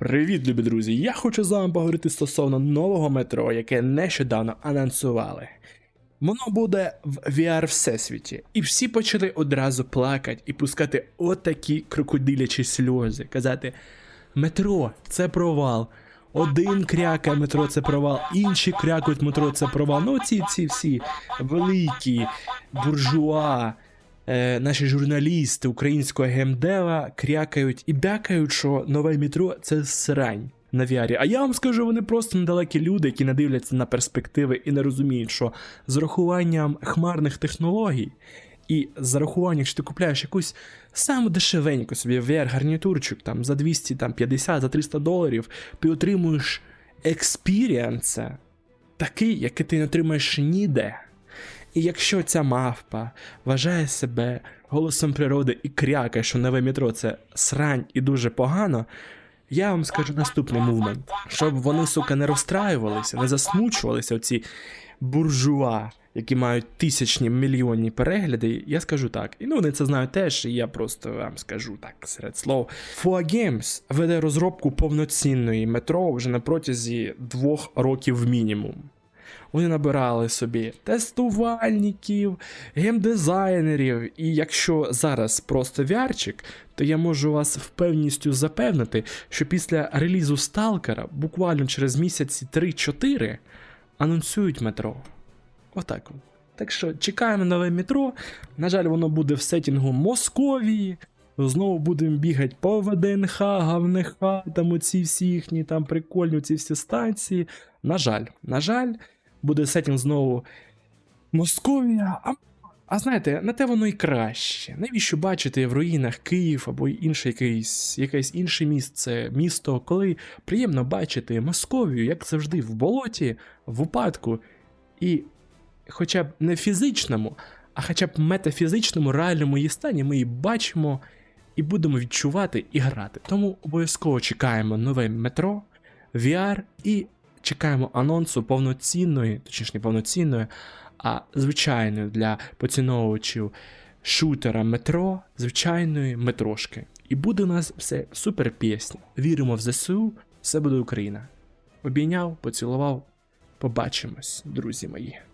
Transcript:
Привіт, любі друзі! Я хочу з вами поговорити стосовно нового метро, яке нещодавно анонсували. Воно буде в VR всесвіті, і всі почали одразу плакати і пускати отакі крокодилячі сльози, казати: метро це провал. Один крякає метро це провал, інші крякають метро це провал. Ну, ці ці всі великі буржуа, е, наші журналісти українського геймдева крякають і бякають, що нове метро це срань на VR. А я вам скажу, вони просто недалекі люди, які не дивляться на перспективи і не розуміють, що з урахуванням хмарних технологій. І з зарахуванням, якщо ти купляєш якусь саму дешевеньку собі VR-гарнітурчик там за 200, там, 50, за 300 доларів, ти отримуєш експіріанса такий, який ти не отримаєш ніде. І якщо ця мавпа вважає себе голосом природи і крякає, що нове метро це срань і дуже погано, я вам скажу наступний мувмент, щоб вони, сука, не розстраювалися, не засмучувалися оці буржуа, які мають тисячні мільйонні перегляди, я скажу так. І ну вони це знають теж, і я просто вам скажу так серед слов. FUA Games веде розробку повноцінної метро вже на протязі двох років мінімум. Вони набирали собі тестувальників, геймдизайнерів, і якщо зараз просто вярчик, то я можу вас впевністю запевнити, що після релізу Сталкера буквально через місяці 3-4 анонсують метро. Отак. от. Так що чекаємо нове метро. На жаль, воно буде в сетінгу Московії. Знову будемо бігати по ВДНХ, ГАВНХ, там оці всі їхні там прикольні ці всі станції. На жаль, на жаль, буде сетінг знову Московія. А, а знаєте, на те воно і краще. Навіщо бачити в руїнах Київ або інше якесь, якесь інше місце, місто, коли приємно бачити Московію, як завжди, в болоті, в упадку, і хоча б не фізичному, а хоча б метафізичному, реальному її стані ми її бачимо і будемо відчувати і грати. Тому обов'язково чекаємо нове метро, VR і чекаємо анонсу повноцінної, точніше не повноцінної, а звичайної для поціновувачів шутера метро, звичайної метрошки. І буде у нас все супер пісня. Віримо в ЗСУ, все буде Україна. Обійняв, поцілував. Побачимось, друзі мої.